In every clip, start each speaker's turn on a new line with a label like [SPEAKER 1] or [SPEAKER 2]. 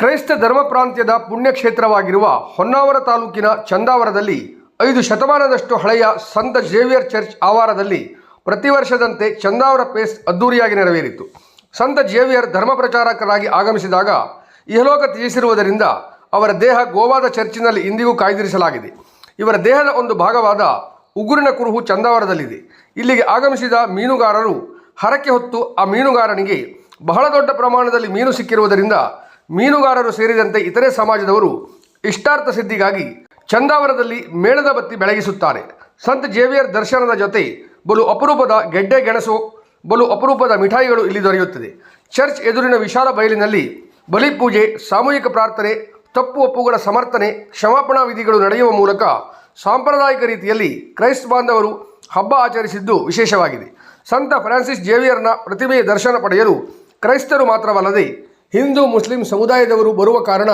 [SPEAKER 1] ಕ್ರೈಸ್ತ ಧರ್ಮ ಪ್ರಾಂತ್ಯದ ಪುಣ್ಯಕ್ಷೇತ್ರವಾಗಿರುವ ಹೊನ್ನಾವರ ತಾಲೂಕಿನ ಚಂದಾವರದಲ್ಲಿ ಐದು ಶತಮಾನದಷ್ಟು ಹಳೆಯ ಸಂತ ಜೇವಿಯರ್ ಚರ್ಚ್ ಆವಾರದಲ್ಲಿ ಪ್ರತಿ ವರ್ಷದಂತೆ ಚಂದಾವರ ಪೇಸ್ ಅದ್ದೂರಿಯಾಗಿ ನೆರವೇರಿತು. ಸಂತ ಜೇವಿಯರ್ ಧರ್ಮ ಪ್ರಚಾರಕರಾಗಿ ಆಗಮಿಸಿದಾಗ ಇಹಲೋಕ ತ್ಯಜಿಸಿರುವುದರಿಂದ ಅವರ ದೇಹ ಗೋವಾದ ಚರ್ಚಿನಲ್ಲಿ ಇಂದಿಗೂ ಕಾಯ್ದಿರಿಸಲಾಗಿದೆ. ಇವರ ದೇಹದ ಒಂದು ಭಾಗವಾದ ಉಗುರಿನ ಕುರುಹು ಚಂದಾವರದಲ್ಲಿದೆ. ಇಲ್ಲಿಗೆ ಆಗಮಿಸಿದ ಮೀನುಗಾರರು ಹರಕೆ ಹೊತ್ತು ಆ ಮೀನುಗಾರನಿಗೆ ಬಹಳ ದೊಡ್ಡ ಪ್ರಮಾಣದಲ್ಲಿ ಮೀನು ಸಿಕ್ಕಿರುವುದರಿಂದ ಮೀನುಗಾರರು ಸೇರಿದಂತೆ ಇತರೆ ಸಮಾಜದವರು ಇಷ್ಟಾರ್ಥ ಸಿದ್ಧಿಗಾಗಿ ಚಂದಾವರದಲ್ಲಿ ಮೇಣದ ಬತ್ತಿ ಬೆಳಗಿಸುತ್ತಾರೆ. ಸಂತ ಜೇವಿಯರ್ ದರ್ಶನದ ಜೊತೆ ಬಲು ಅಪರೂಪದ ಗೆಡ್ಡೆ ಗೆಣಸು, ಬಲು ಅಪರೂಪದ ಮಿಠಾಯಿಗಳು ಇಲ್ಲಿ ದೊರೆಯುತ್ತದೆ. ಚರ್ಚ್ ಎದುರಿನ ವಿಶಾಲ ಬಯಲಿನಲ್ಲಿ ಬಲಿಪೂಜೆ ಸಾಮೂಹಿಕ ಪ್ರಾರ್ಥನೆ, ತಪ್ಪು ಒಪ್ಪುಗಳ ಸಮರ್ಥನೆ, ಕ್ಷಮಾಪಣಾ ವಿಧಿಗಳು ನಡೆಯುವ ಮೂಲಕ ಸಾಂಪ್ರದಾಯಿಕ ರೀತಿಯಲ್ಲಿ ಕ್ರೈಸ್ತ ಬಾಂಧವರು ಹಬ್ಬ ಆಚರಿಸಿದ್ದು ವಿಶೇಷವಾಗಿದೆ. ಸಂತ ಫ್ರಾನ್ಸಿಸ್ ಜೇವಿಯರ್ನ ಪ್ರತಿಮೆಯ ದರ್ಶನ ಪಡೆಯಲು ಕ್ರೈಸ್ತರು ಮಾತ್ರವಲ್ಲದೆ ಹಿಂದೂ ಮುಸ್ಲಿಂ ಸಮುದಾಯದವರು ಬರುವ ಕಾರಣ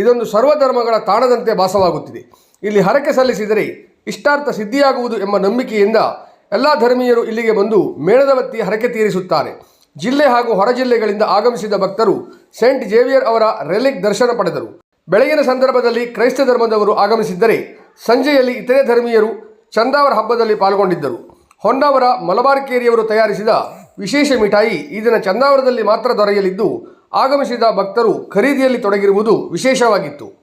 [SPEAKER 1] ಇದೊಂದು ಸರ್ವಧರ್ಮಗಳ ತಾಣದಂತೆ ಭಾಸವಾಗುತ್ತಿದೆ. ಇಲ್ಲಿ ಹರಕೆ ಸಲ್ಲಿಸಿದರೆ ಇಷ್ಟಾರ್ಥ ಸಿದ್ಧಿಯಾಗುವುದು ಎಂಬ ನಂಬಿಕೆಯಿಂದ ಎಲ್ಲ ಧರ್ಮೀಯರು ಇಲ್ಲಿಗೆ ಬಂದು ಮೇಣದ ಬತ್ತಿ ಹರಕೆ ತೀರಿಸುತ್ತಾರೆ. ಜಿಲ್ಲೆ ಹಾಗೂ ಹೊರ ಜಿಲ್ಲೆಗಳಿಂದ ಆಗಮಿಸಿದ ಭಕ್ತರು ಸೇಂಟ್ ಜೇವಿಯರ್ ಅವರ ರೆಲಿಕ್ ದರ್ಶನ ಪಡೆದರು. ಬೆಳಗಿನ ಸಂದರ್ಭದಲ್ಲಿ ಕ್ರೈಸ್ತ ಧರ್ಮದವರು ಆಗಮಿಸಿದ್ದರೆ ಸಂಜೆಯಲ್ಲಿ ಇತರೆ ಧರ್ಮೀಯರು ಚಂದಾವರ ಹಬ್ಬದಲ್ಲಿ ಪಾಲ್ಗೊಂಡಿದ್ದರು. ಹೊನ್ನಾವರ ಮಲಬಾರ್ ಕೇರಿಯವರು ತಯಾರಿಸಿದ ವಿಶೇಷ ಮಿಠಾಯಿ ಈ ದಿನ ಚಂದಾವರದಲ್ಲಿ ಮಾತ್ರ ದೊರೆಯಲಿದ್ದು ಆಗಮಿಸಿದ ಭಕ್ತರು ಖರೀದಿಯಲ್ಲಿ ತೊಡಗಿರುವುದು ವಿಶೇಷವಾಗಿತ್ತು.